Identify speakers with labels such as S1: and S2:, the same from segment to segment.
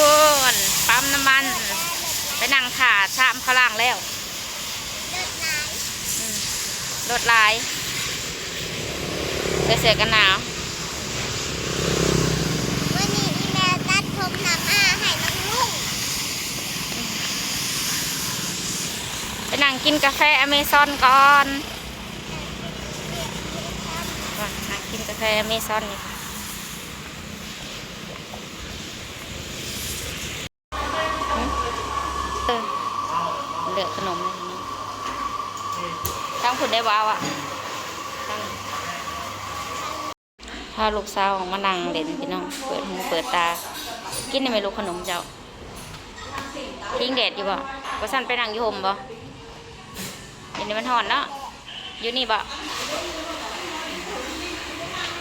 S1: ทุนปั๊มน้ำมัน ไปนั่งถ่าชามข้างล่างแล้ว
S2: เลิศนาย
S1: อืมรถหลายไปเสียกันหนาว
S2: วันนี้อีแม่ตัดผมน้ำอาให้น้องลุง
S1: ไปนั่งกินกาแฟอเมซอนก่อนก่อนนั่งกินกาแฟอเมซอนนี่ค่ะหึเออเหลือขนมเลยทีนี้ทั้งคุณ ได้ว้าวอะพาลูกสาวออกมานั่งเล่นพี่น้อง เปิดหูเปิดตา กินได้ไหมลูกขนมเจ้าทิ้งแดดอยู่บ่ว่าสั่นไปนั่งอยู่ห่มบ่อยู่นี่มันหอนเนาะ อยู่นี่บ่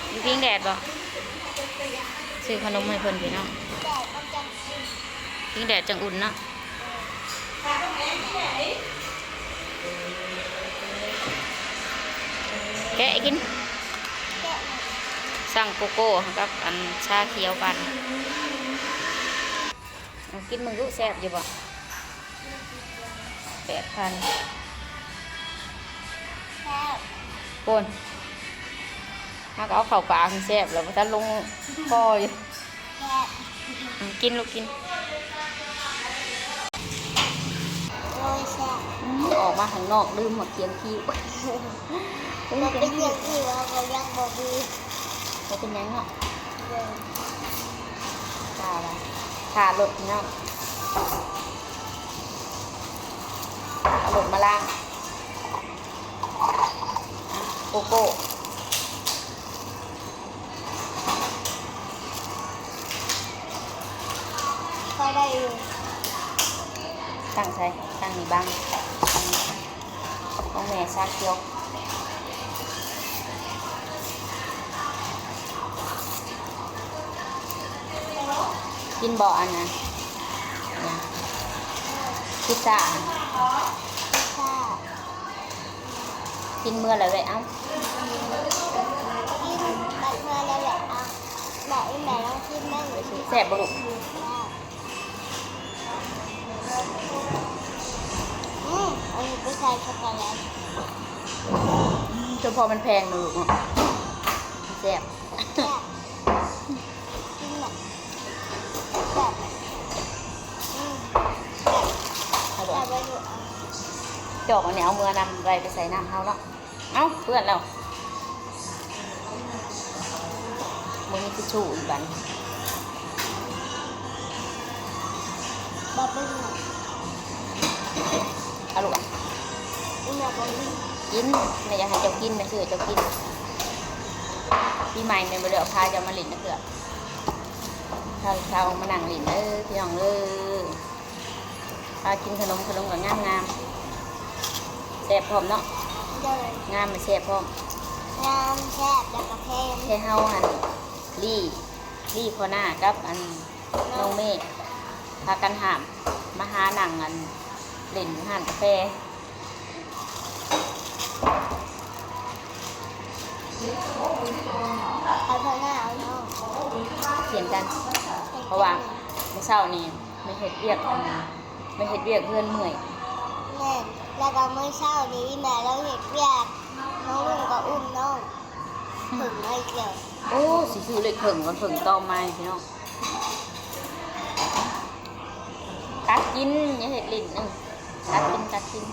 S1: อยู่พิงแดดบ่ซื้อขนมให้เพิ่นพี่น้อง
S2: แต่ก็จะ
S1: พิงแดดจังอุ่นเนาะ แกะกิน
S2: แกะ
S1: สั่งโกโก้กับอันชาเขียวกันเอากินมึงรู้แซ่บอยู่บ่แปดพัน
S2: แซ่บ
S1: ปนถ้าก็เอาเข่าปากให้แซ่บแล้วมันจะลงคออยู่
S2: แซ่บ
S1: อืมกินลูกกิน
S2: โรยแซ่บ
S1: อืมออกมาข้างนอกลืมหมดเทียงคิ้วลืม
S2: มัน
S1: เทีย
S2: เป็
S1: ง
S2: น
S1: คิ้
S2: เรื่
S1: ว
S2: องที่ว่าเรายังบอกดี
S1: บ่เป็นหยังเนาะ
S2: เลย
S1: ขาละขารถเนาะเอารถมาล้างโกโก้
S2: ก็ได้อยู่
S1: ตั้งใส่ตั้งนี่บ้างต้องแม่ชาเขียว กินบ่ออันนะเนี่ยพิซซ่าอะ
S2: ค่ะ
S1: กินเมื่อไหรเลยเอ้า
S2: กินบัตรเพื่อนแล้วแหละอะแม่อีแม่ลองกินแม่หนูกิน
S1: แซ่บบุรุษ
S2: อืมอันนี้ไปใส่ช็อกโกแลต
S1: จนพอมันแพงนะลูกเนาะแซ่บ จอกอันนี้เอาเมื่อนำไรไปใส่น้ำเฮาเนาะเอ้าเพื่อนเรามึงมีทิชชู่อีกบัน
S2: บะเป็นหนัก
S1: เอาลูกอะ
S2: อีแม่อกนี่
S1: กินไม่อยากให้เจ้ากินไม่คือเจ้ากินปีใหม่เนี่ยมาเดือพาเจะมาหลินนะเกือบพาชาวมานั่งหลินเออพี่น้องเออพากินขนมขนมกับงามงามๆ ซ่บพร้อมเนาะ
S2: เลย
S1: งามไม่แซ่บพร้อม
S2: งามแซ่บแล้วก็แพง
S1: แค่เฮาหันรี่รี่พอหน้ากับอันน้องเมฆพากันหามมาหาหนังอันเล่นห่านกาแฟ
S2: เอาเท่าหน้าเอาเนาะ
S1: เขียนกัน เพราะว่าเมื่อเช้านี่ไม่เห็ดเรียกอันไม่เห็ดเรียกเพื่อนเมื่อย
S2: แม่ แล้วก็เมื่อเช้านี้แม่เราเห็นเปียกน้องลุงก็อุ้มน้องถึงไม่เกี่ยว
S1: โอ้สิซื้อเลยเพิ่งก่อนเพิ่งต่อไม้พี่น้องกัดกินอย่าเห็ดลิ้นเออกัดกินกัดกิน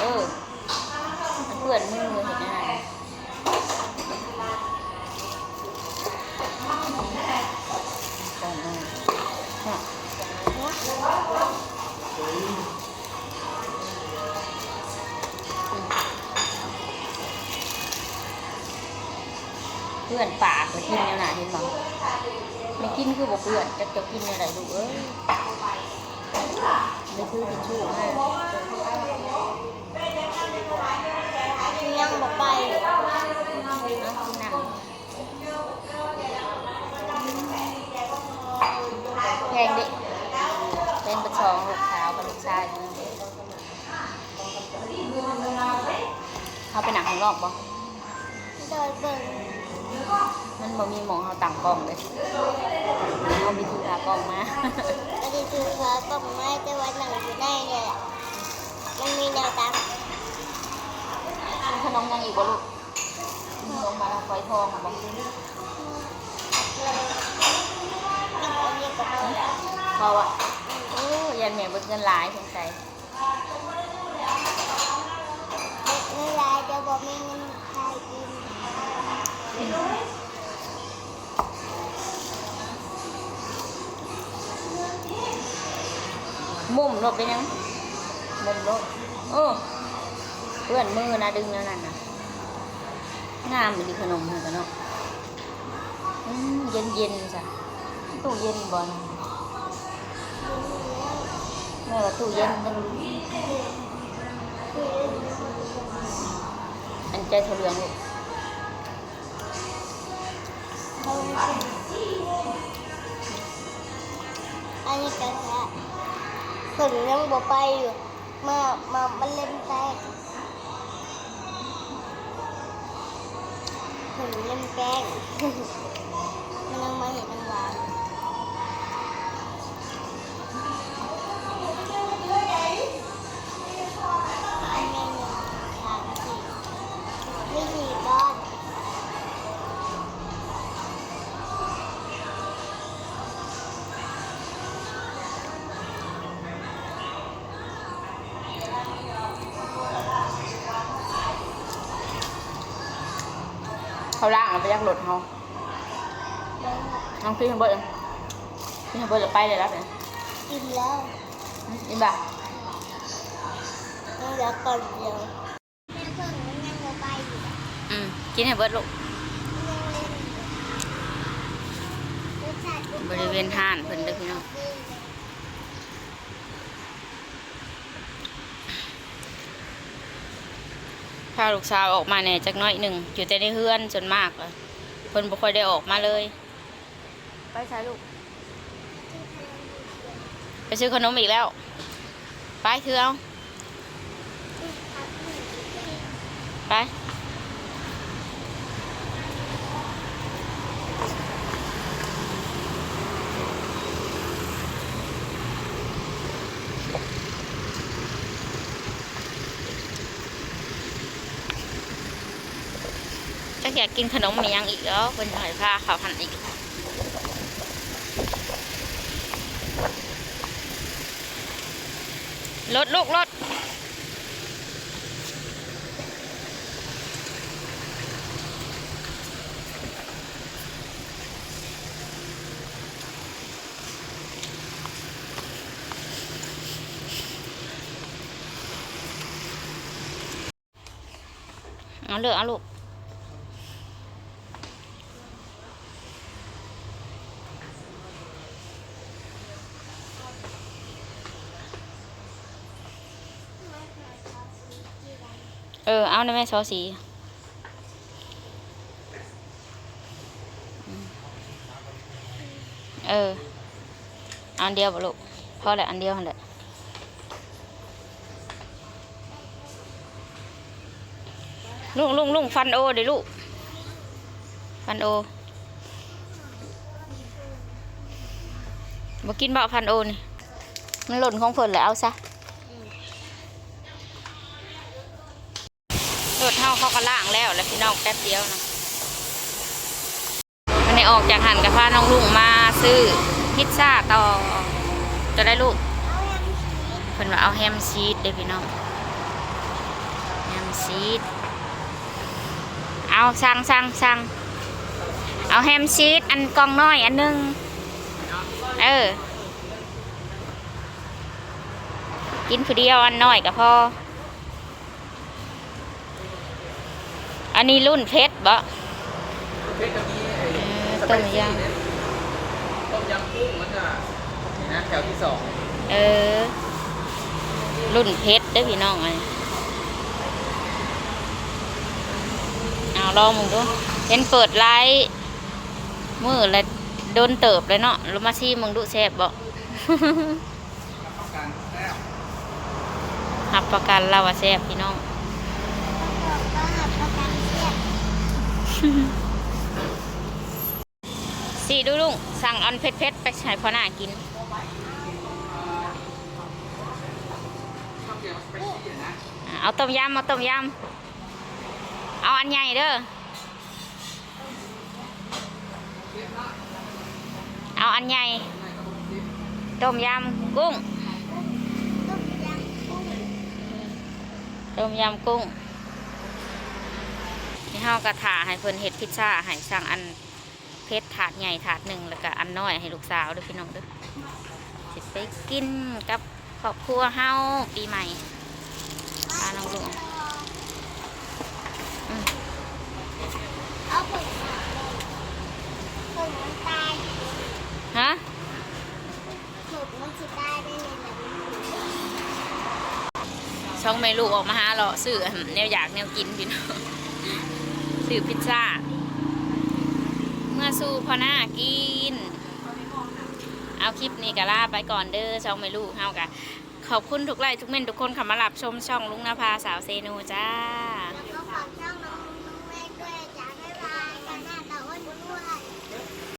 S1: เออเพื่อนมือเห็นไหม เพื่อนปากเลยกินเนี่ยนะเห็นมั้ไม่กินคือบอกเพื่อนจะจะกินอะไรดูเอ้ยไม่คือทิชชู่ให้
S2: ยังบอกไป
S1: แพงดิแพงประชองลูกสาวกับลูกชายเขาไปหนังข้างนอกบ่
S2: โดยเบิ่ง
S1: มันบ่มีหมองเขาตั้งกล้องเลยเอาวิธีหากล้องมา
S2: คือเขาต้มไม้แต่ว่าหนังอยู่ในเนี่ยแหละมันมีแนวตั้ง
S1: กินขนมยังอีกบ่ลูกกินขนมมาแล้วไฟทองอะบอก
S2: กินอันนี้กับเรา
S1: พออะโอ้ยันแม่เบิดเงินหลายสงสัย
S2: เวลาจะบอกมีเงินใครกิน
S1: มุมรถเป็นยังมุมรถเออเพื่อนมือนะดึงนั่นน่ะนะงามเลยขนมเหมือนกันเนาะอืมเย็นเย็นๆจ้ะตู้เย็นบ่นะแม่ว่าตู้เย็นมันอันใจเฉลียงลูก
S2: เขา อันนี้ก็แค่ผงยังบอไปอยู่ มา มามันเล่นแป้งผงเล่นแป้ง เขา
S1: ล่างเอาไปยักรถเขาน้องพี่เขาเบิดยังพี่เขาเบิดจะไปเลยแล้วเนี่ย
S2: กินแล้ว
S1: นี่บ่า
S2: เหลือก่อนเดียวแม่เพิ่งมันยังบ่ไปอยู่อะ
S1: อืมกินให้เบิดลูก
S2: ยังเล่นอยู่รสชาติก็
S1: บริเวณห้านเพิ่นเด้อพี่น้อง พาลูกสาวออกมาเนี่ยจักหน้อยหนึ่งอยู่แต่ในเฮือนจนมากเลยเพิ่นบ่ค่อยได้ออกมาเลย ไปใช้ลูก ไปซื้อขนมอีกแล้ว ไปเถือเอาไป จักอยากกินขนมมียังอีกแล้วเป็นหอยผ้าเขาวหันอีกรถลูกรถเอาเลือกเอาลูก เออ เอาในแม่ซอสีเออ อันเดียวบ่ลูกพอแหละอันเดียวหันแหละลุงลุงลุงฟันโอเดี๋ยวลูก ฟันโอบ่กินบ่ฟันโอนี่ มันหล่นของเพิ่นแหละเอาซะ รถเท่าเขาก็ล่าง แล้วแล้วพี่น้องแป๊บเดียวนะวันนี้ออกจากหันกับพาน้องลุงมาซื้อพิซซ่าต่อจะได้ลูก
S2: เพิ่
S1: นว่าเอาแฮมชีสเด้พี่น้องแฮมชีสเอาสั่งสั่งสั่งเอาแฮมชีสอันกองน้อยอันหนึงเออกินผู้เดียวอันน้อยก็พอ อันนี้รุ่นเพชรบ่
S3: เพชรจะมีไอ้
S1: เออต้มย
S3: ต้มยำกุ้งมันจะนี่นะแถวที่สองำ
S1: เออ รุ่นเพชรเด้อพี่น้องไอ้เอาลองมึงดูเห็นเปิดไลฟ์มือละโดนเติบเลยเนาะรู้มาซี่มึงดูแซ่บบ่
S3: ต้องการแล้ว
S1: หับประกันเราว่าแซ่บพี่น้อง
S2: บอกว่าหับประกันเสีย
S1: สี่ดูลุงสั่งอันเผ็ดๆไปใช้พ่อหน้ากิน
S2: เสี
S3: ยงสไปซี่นะ
S1: อะเอาต้มยำเอาต้มยำเอาอันใหญ่เด้อเอาอันใหญ่ต้มยำกุ้ง
S2: ต้มยำกุ้ง
S1: ยำกุ้งนี่เฮากระถาให้เพิ่นเฮ็ดพิซซ่าให้สั่งอัน เพชรถาดใหญ่ถาดหนึ่งแล้วก็อันน้อยให้ลูกสาวด้วยพี่น้องด้อสิไปกินกับครอบครัวเฮาปีใหม่พาน้องลุงอืม
S2: เอาผงมาเลยผง
S1: ฮะ
S2: ผงมันจะตายได้เลยแบบ
S1: ช่องแม่ลูกออกมาหาเราซื้อแนวอยากแนวกินพี่น้องซื้อพิซซ่า มื่อสู้พอหน้ากิน เอาคลิปนี้ก็ลาไปก่อนเด้อช่องไม่ลูกเฮากะขอบคุณทุกไลค์ทุกเมนทุกคนขับมารับชมช่องลุงนภาสาวเซนูจ้า